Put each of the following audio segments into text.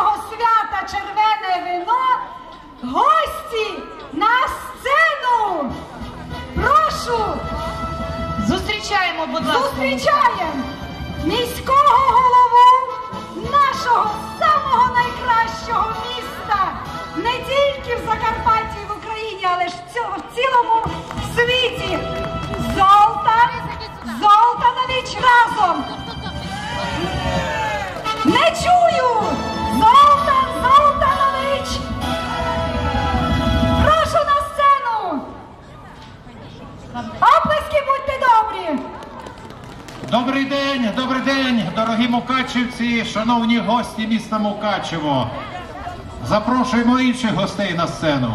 нашого свята червене вино гості на сцену. Прошу, Зустрічаємо, будь ласка. зустрічаємо міського голову мукачівці, шановні гості міста Мукачево. Запрошуємо інших гостей на сцену.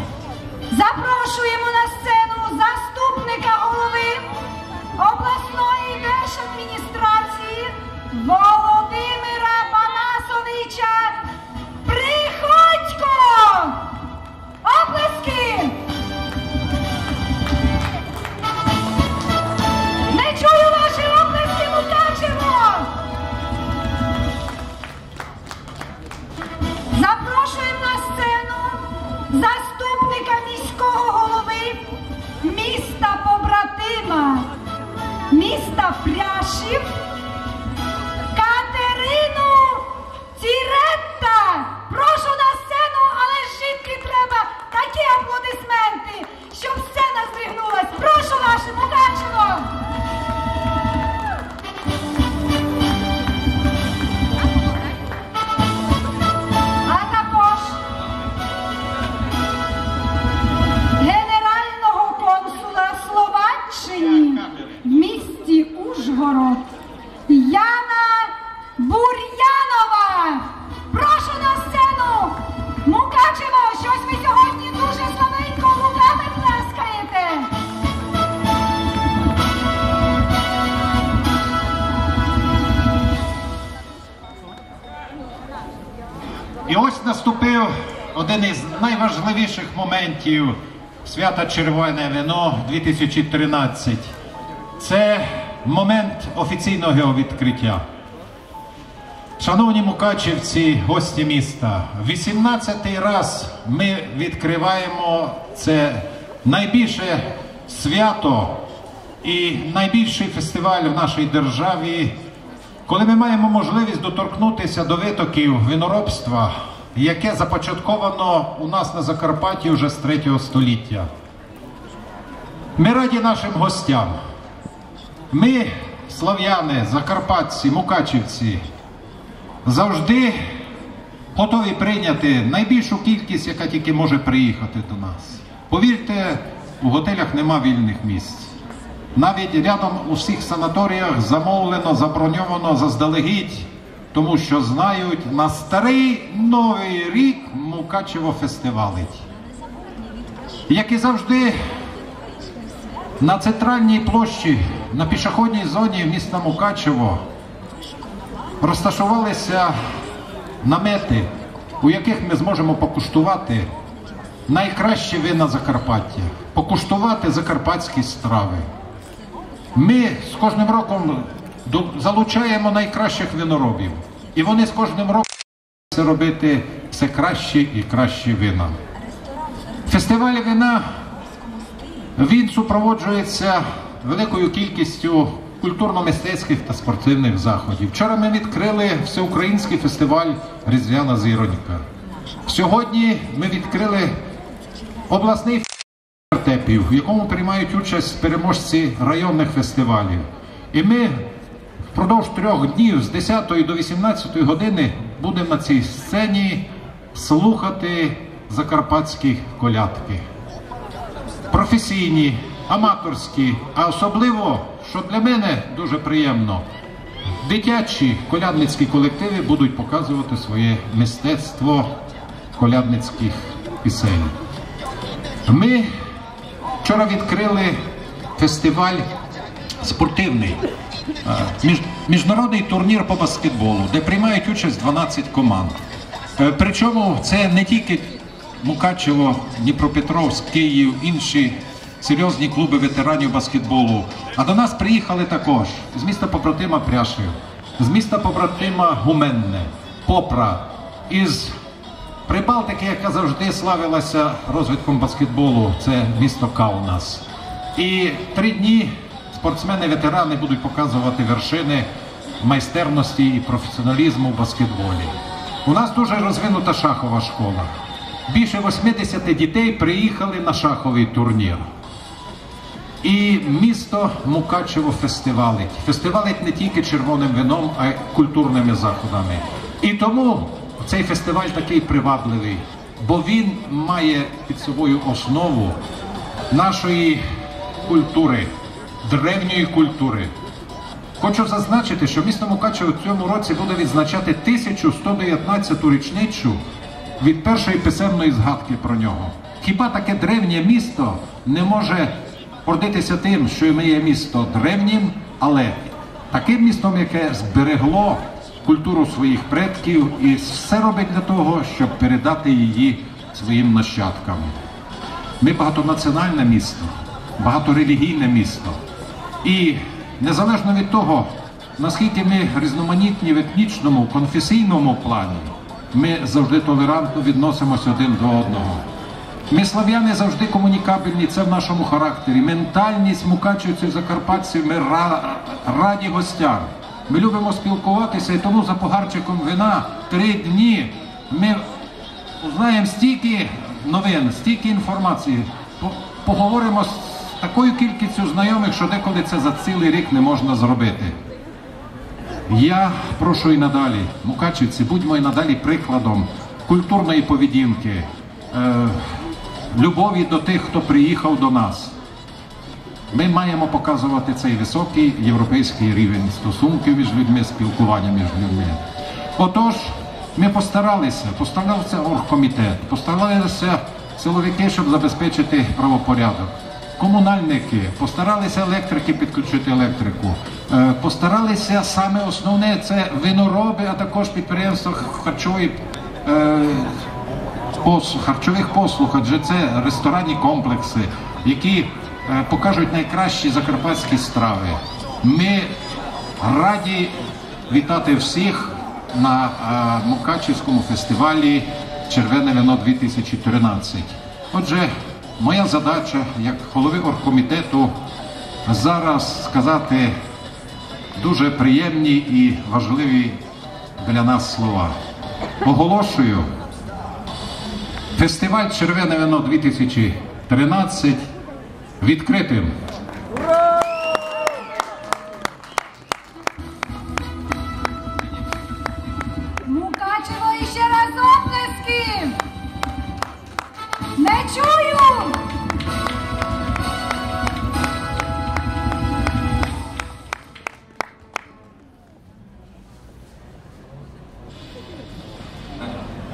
І ось наступив один із найважливіших моментів свята Червоне вино 2013. Це момент офіційного відкриття. Шановні мукачівці, гості міста, 18-й раз ми відкриваємо це найбільше свято і найбільший фестиваль в нашій державі, коли ми маємо можливість доторкнутися до витоків виноробства, яке започатковано у нас на Закарпатті вже з 3 століття. Ми раді нашим гостям. Ми, слав'яни, закарпатці, мукачівці, завжди готові прийняти найбільшу кількість, яка тільки може приїхати до нас. Повірте, у готелях нема вільних місць. Навіть рядом у всіх санаторіях замовлено, заброньовано заздалегідь, тому що знають, на старий новий рік Мукачево фестивалить. Як і завжди, на центральній площі, на пішохідній зоні міста Мукачево розташувалися намети, у яких ми зможемо покуштувати найкращі вина Закарпаття, покуштувати закарпатські страви. Ми з кожним роком залучаємо найкращих виноробів, і вони з кожним роком робити все кращі і кращі вина. Фестиваль вина він супроводжується великою кількістю культурно-мистецьких та спортивних заходів. Вчора ми відкрили всеукраїнський фестиваль Різдвяна зіронька. Сьогодні ми відкрили обласний вертепів, в якому приймають участь переможці районних фестивалів. І ми впродовж трьох днів з 10 до 18 години будемо на цій сцені слухати закарпатські колядки професійні, аматорські, а особливо, що для мене дуже приємно, дитячі колядницькі колективи будуть показувати своє мистецтво колядницьких пісень. Ми вчора відкрили фестиваль спортивний, е, міжнародний турнір по баскетболу, де приймають участь 12 команд. Е, Причому це не тільки Мукачево, Дніпропетровськ, Київ, інші серйозні клуби ветеранів баскетболу. А до нас приїхали також з міста побратима Пряшів, з міста побратима Гуменне, Попра, із Прибалтики, яка завжди славилася розвитком баскетболу, це місто Каунас. І три дні спортсмени-ветерани будуть показувати вершини майстерності і професіоналізму в баскетболі. У нас дуже розвинута шахова школа. Більше 80 дітей приїхали на шаховий турнір. І місто Мукачево фестивалить. Фестивалить не тільки червоним вином, а й культурними заходами. І тому цей фестиваль такий привабливий, бо він має під собою основу нашої культури, древньої культури. Хочу зазначити, що місто Мукачево в цьому році буде відзначати 1119-ту річницю від першої писемної згадки про нього. Хіба таке древнє місто не може гордитися тим, що ми є місто древнім, але таким містом, яке зберегло культуру своїх предків і все робить для того, щоб передати її своїм нащадкам. Ми багатонаціональне місто, багаторелігійне місто. І незалежно від того, наскільки ми різноманітні в етнічному, конфесійному плані, ми завжди толерантно відносимося один до одного. Ми слав'яни завжди комунікабельні, це в нашому характері. Ментальність мукачівців, закарпатців, ми раді гостям. Ми любимо спілкуватися, і тому за погарчиком вина три дні ми знаємо стільки новин, стільки інформації. Поговоримо з такою кількістю знайомих, що деколи це за цілий рік не можна зробити. Я прошу і надалі, мукачівці, будьмо і надалі прикладом культурної поведінки, е, любові до тих, хто приїхав до нас. Ми маємо показувати цей високий європейський рівень стосунків між людьми, спілкування між людьми. Отож, ми постаралися, постарався оргкомітет, постаралися силовики, щоб забезпечити правопорядок. Комунальники постаралися електрики підключити електрику, Е, постаралися саме основне це винороби, а також підприємства харчової е, харчових послуг, адже це ресторанні комплекси, які покажуть найкращі закарпатські страви. Ми раді вітати всіх на е, Мукачівському фестивалі Червене вино 2013. Отже, моя задача як голови оргкомітету зараз сказати дуже приємні і важливі для нас слова. Оголошую Фестиваль Червене вино 2013 відкритим. Мукачево ще раз оплески! Не чую!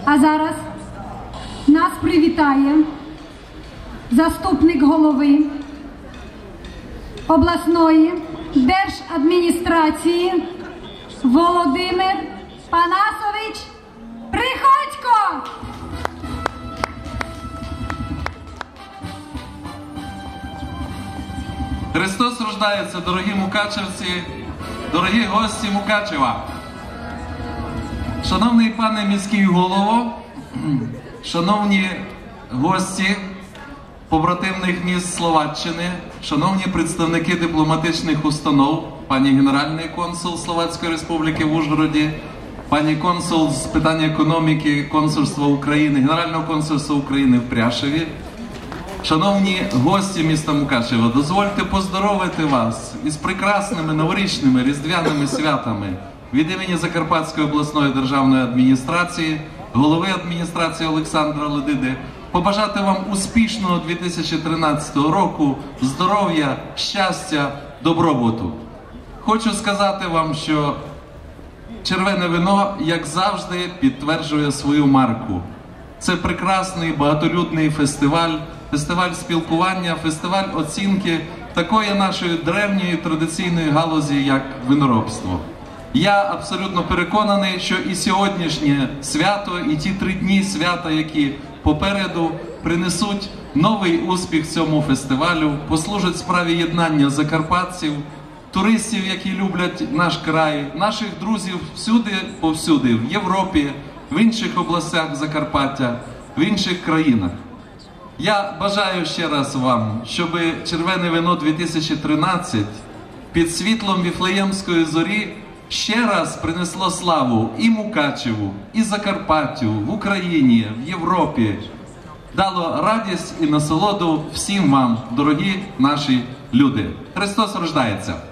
А зараз нас привітає заступник голови обласної держадміністрації Володимир Панасович Приходько! Христос рождається, дорогі мукачевці, дорогі гості Мукачева. Шановний пане міський голово, шановні гості побратимних міст Словаччини, шановні представники дипломатичних установ, пані генеральний консул Словацької Республіки в Ужгороді, пані консул з питань економіки Консульства України, Генерального консульства України в Пряшеві, Шановні гості міста Мукачево, дозвольте поздоровити вас із прекрасними новорічними різдвяними святами від імені Закарпатської обласної державної адміністрації, голови адміністрації Олександра Ледиди, побажати вам успішного 2013 року, здоров'я, щастя, добробуту. Хочу сказати вам, що червене вино, як завжди, підтверджує свою марку. Це прекрасний багатолюдний фестиваль, фестиваль спілкування, фестиваль оцінки такої нашої древньої традиційної галузі, як виноробство. Я абсолютно переконаний, що і сьогоднішнє свято, і ті три дні свята, які попереду принесуть новий успіх цьому фестивалю, послужать справі єднання закарпатців, туристів, які люблять наш край, наших друзів всюди, повсюди, в Європі, в інших областях Закарпаття, в інших країнах. Я бажаю ще раз вам, щоб червене вино 2013 під світлом Віфлеємської зорі ще раз принесло славу і Мукачеву, і Закарпаттю, в Україні, в Європі. Дало радість і насолоду всім вам, дорогі наші люди. Христос рождається!